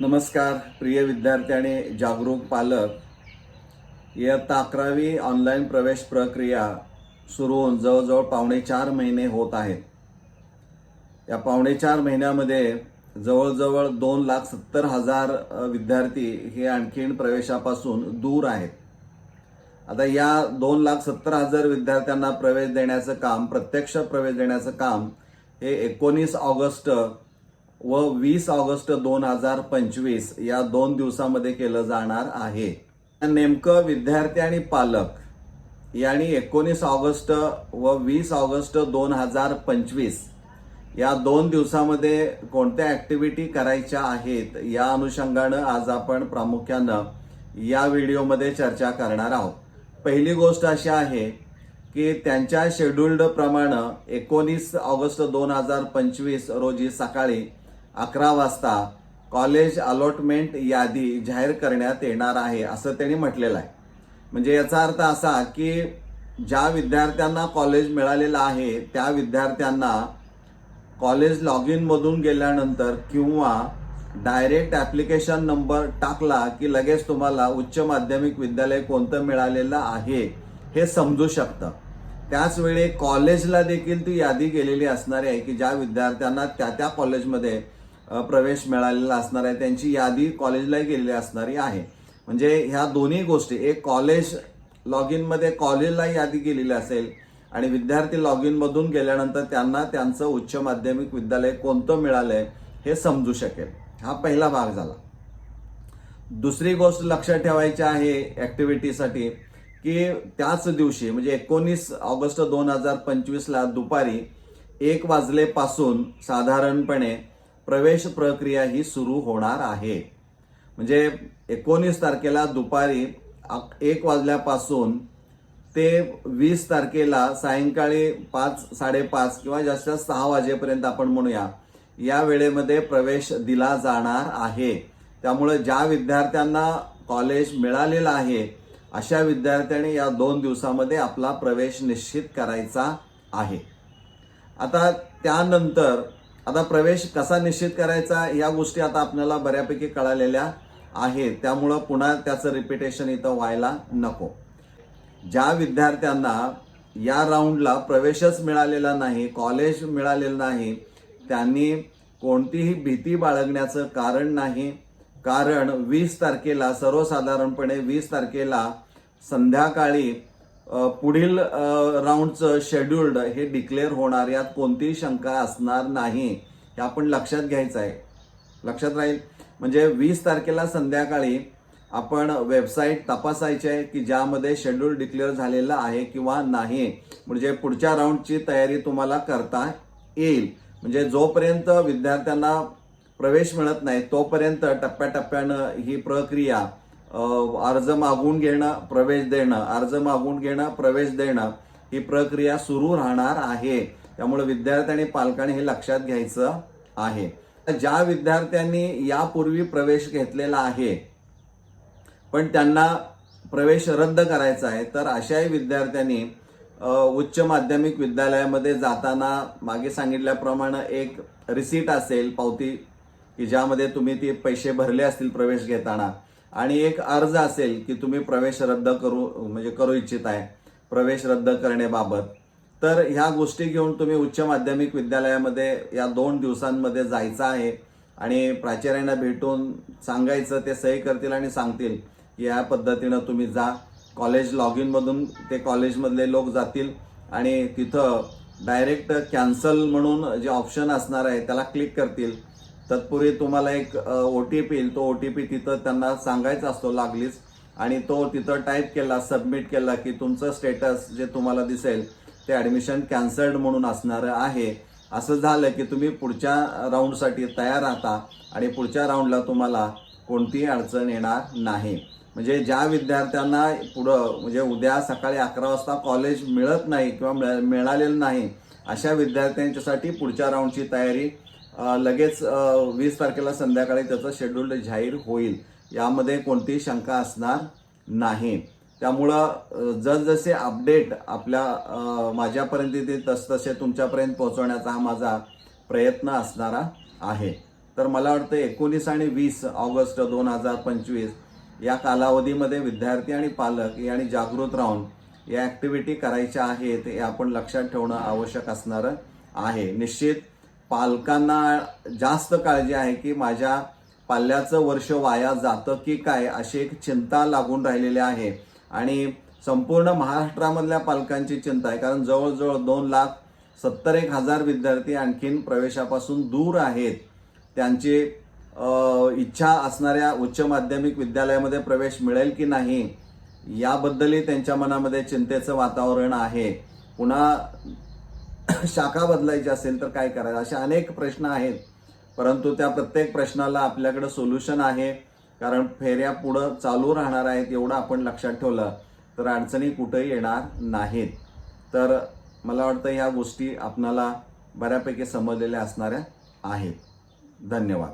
नमस्कार प्रिय विद्यार्थी आणि जागरूक पालक. इयत्ता अकरावी ऑनलाईन प्रवेश प्रक्रिया सुरू होऊन जवळजवळ पावणे चार महिने होत आहेत. या पावणे चार महिन्यामध्ये जवळजवळ दोन लाख सत्तर हजार विद्यार्थी हे आणखीन प्रवेशापासून दूर आहेत. आता या दोन लाख सत्तर हजार विद्यार्थ्यांना प्रवेश देण्याचं काम प्रत्यक्ष प्रवेश देण्याचं काम हे एकोणीस ऑगस्ट व वीस ऑगस्ट दोन हजार पंचवीस या दोन दिवसामध्ये केलं जाणार आहे. नेमकं विद्यार्थी आणि पालक यांनी एकोणीस ऑगस्ट व वीस ऑगस्ट दोन हजार पंचवीस या दोन दिवसामध्ये कोणत्या ऍक्टिव्हिटी करायच्या आहेत या अनुषंगानं आज आपण प्रामुख्यानं या व्हिडिओमध्ये चर्चा करणार आहोत. पहिली गोष्ट अशी आहे की त्यांच्या शेड्युल्ड प्रमाणे एकोणीस ऑगस्ट दोन हजार पंचवीस रोजी सकाळी अकरा वाजता कॉलेज अलॉटमेंट यादी जाहीर करण्यात येणार आहे असं त्यांनी म्हटलेलं आहे. म्हणजे याचा अर्थ असा की ज्या विद्यार्थ्यांना कॉलेज मिळालेलं आहे त्या विद्यार्थ्यांना कॉलेज लॉग इनमधून गेल्यानंतर किंवा डायरेक्ट ॲप्लिकेशन नंबर टाकला की लगेच तुम्हाला उच्च माध्यमिक विद्यालय कोणतं मिळालेलं आहे हे समजू शकतं. त्याचवेळी कॉलेजला देखील ती यादी गेलेली असणार आहे की ज्या विद्यार्थ्यांना त्या त्या कॉलेजमध्ये प्रवेश मिळालेला असणार आहे. त्यांची यादी कॉलेजलाही गेलेली असणारी आहे. म्हणजे ह्या दोन्ही गोष्टी एक कॉलेज लॉग इनमध्ये कॉलेजला यादी गेलेली असेल आणि विद्यार्थी लॉग इन मधून गेल्यानंतर त्यांना त्यांचं उच्च माध्यमिक विद्यालय कोणतं मिळालंय हे समजू शकेल. हा पहिला भाग झाला. दुसरी गोष्ट लक्षात ठेवायची आहे ऍक्टिव्हिटीसाठी की त्याच दिवशी म्हणजे एकोणीस ऑगस्ट दोन हजार पंचवीसला दुपारी एक वाजलेपासून साधारणपणे प्रवेश प्रक्रिया ही सुरू होणार आहे. म्हणजे एकोणीस तारखेला दुपारी एक वाजल्यापासून ते वीस तारखेला सायंकाळी पाच साडेपाच किंवा जास्त सहा वाजेपर्यंत आपण म्हणूया या वेळेमध्ये प्रवेश दिला जाणार आहे. त्यामुळे ज्या विद्यार्थ्यांना कॉलेज मिळालेलं आहे अशा विद्यार्थ्यांनी या दोन दिवसामध्ये आपला प्रवेश निश्चित करायचा आहे. आता त्यानंतर आता प्रवेश कसा निश्चित करायचा या गोष्टी आता आपल्याला बऱ्यापैकी कळालेल्या आहेत. त्यामुळं पुन्हा त्याचं रिपिटेशन इथं व्हायला नको. ज्या विद्यार्थ्यांना या राऊंडला प्रवेशच मिळालेला नाही कॉलेज मिळालेलं नाही त्यांनी कोणतीही भीती बाळगण्याचं कारण नाही. कारण वीस तारखेला सर्वसाधारणपणे वीस तारखेला संध्याकाळी पुढील राऊंडचं शेड्युल्ड हे डिक्लेअर होणार यात कोणतीही शंका असणार नाही. हे आपण लक्षात घ्यायचं आहे. लक्षात राहील. म्हणजे वीस तारखेला संध्याकाळी आपण वेबसाईट तपासायची आहे की ज्यामध्ये शेड्यूल डिक्लेअर झालेलं आहे किंवा नाही. म्हणजे पुढच्या राऊंडची तयारी तुम्हाला करता येईल. म्हणजे जोपर्यंत विद्यार्थ्यांना प्रवेश मिळत नाही तोपर्यंत टप्प्याटप्प्यानं ही प्रक्रिया अर्ज मागून घेणं प्रवेश देणं अर्ज मागून घेणं प्रवेश देणं ही प्रक्रिया सुरू राहणार आहे. त्यामुळे विद्यार्थी आणि पालकांनी हे लक्षात घ्यायचं आहे. ज्या विद्यार्थ्यांनी यापूर्वी प्रवेश घेतलेला आहे पण त्यांना प्रवेश रद्द करायचा आहे तर अशाही विद्यार्थ्यांनी उच्च माध्यमिक विद्यालयामध्ये जाताना मागे सांगितल्याप्रमाणे एक रिसीट असेल पावती की ज्यामध्ये तुम्ही ते पैसे भरले असतील प्रवेश घेताना. आणि एक अर्ज असेल की तुम्ही प्रवेश रद्द करू म्हणजे करू इच्छित आहे प्रवेश रद्द करण्याबाबत. तर ह्या गोष्टी घेऊन तुम्ही उच्च माध्यमिक विद्यालयामध्ये या दोन दिवसांमध्ये जायचं आहे आणि प्राचार्यांना भेटून सांगायचं ते सही करतील आणि सांगतील की या पद्धतीनं तुम्ही जा. कॉलेज लॉग इनमधून ते कॉलेजमधले लोक जातील आणि तिथं डायरेक्ट कॅन्सल म्हणून जे ऑप्शन असणार आहे त्याला क्लिक करतील. तत्पूर्वी तुम्हाला एक ओ टी पी येईल. तो ओ टी पी तिथं त्यांना सांगायचा असतो लागलीच. आणि तो तिथं टाईप केला सबमिट केला की तुमचं स्टेटस जे तुम्हाला दिसेल ते ॲडमिशन कॅन्सल्ड म्हणून असणारं आहे. असं झालं की तुम्ही पुढच्या राऊंडसाठी तयार राहता आणि पुढच्या राऊंडला तुम्हाला कोणतीही अडचण येणार नाही. म्हणजे ज्या विद्यार्थ्यांना पुढं म्हणजे उद्या सकाळी अकरा वाजता कॉलेज मिळत नाही किंवा मिळालेलं नाही अशा विद्यार्थ्यांच्यासाठी पुढच्या राऊंडची तयारी लगेच वीस तारखेला संध्याकाळी त्याचं शेड्यूल जाहीर होईल. यामध्ये कोणतीही शंका असणार नाही. त्यामुळं जसजसे अपडेट आपल्या माझ्यापर्यंत येतील तसतसे तुमच्यापर्यंत पोहोचवण्याचा हा माझा प्रयत्न असणारा आहे. तर मला वाटतं एकोणीस आणि वीस ऑगस्ट दोन हजार पंचवीस या कालावधीमध्ये विद्यार्थी आणि पालक यांनी जागृत राहून या ॲक्टिव्हिटी करायच्या आहेत हे आपण लक्षात ठेवणं आवश्यक असणारं आहे. निश्चित पालकांना जास्त काळजी आहे की माझ्या पाल्याचं वर्ष वाया जातं की काय अशी एक चिंता लागून राहिलेली आहे. आणि संपूर्ण महाराष्ट्रामधल्या पालकांची चिंता आहे. कारण जवळजवळ दोन लाख सत्तर एक हजार विद्यार्थी आणखीन प्रवेशापासून दूर आहेत. त्यांची इच्छा असणाऱ्या उच्च माध्यमिक विद्यालयामध्ये प्रवेश मिळेल की नाही याबद्दलही त्यांच्या मनामध्ये चिंतेचं वातावरण आहे. पुन्हा शाखा बदलायची असेल तर काय करायचं? असे अनेक प्रश्न आहेत. परंतु त्या प्रत्येक प्रश्नाला आपल्याकडं सोल्युशन आहे. कारण फेऱ्या पुढं चालू राहणार आहेत एवढं आपण लक्षात ठेवलं तर अडचणी कुठेही येणार नाहीत. तर मला वाटतं ह्या गोष्टी आपणाला बऱ्यापैकी समजलेल्या असणाऱ्या आहेत. धन्यवाद.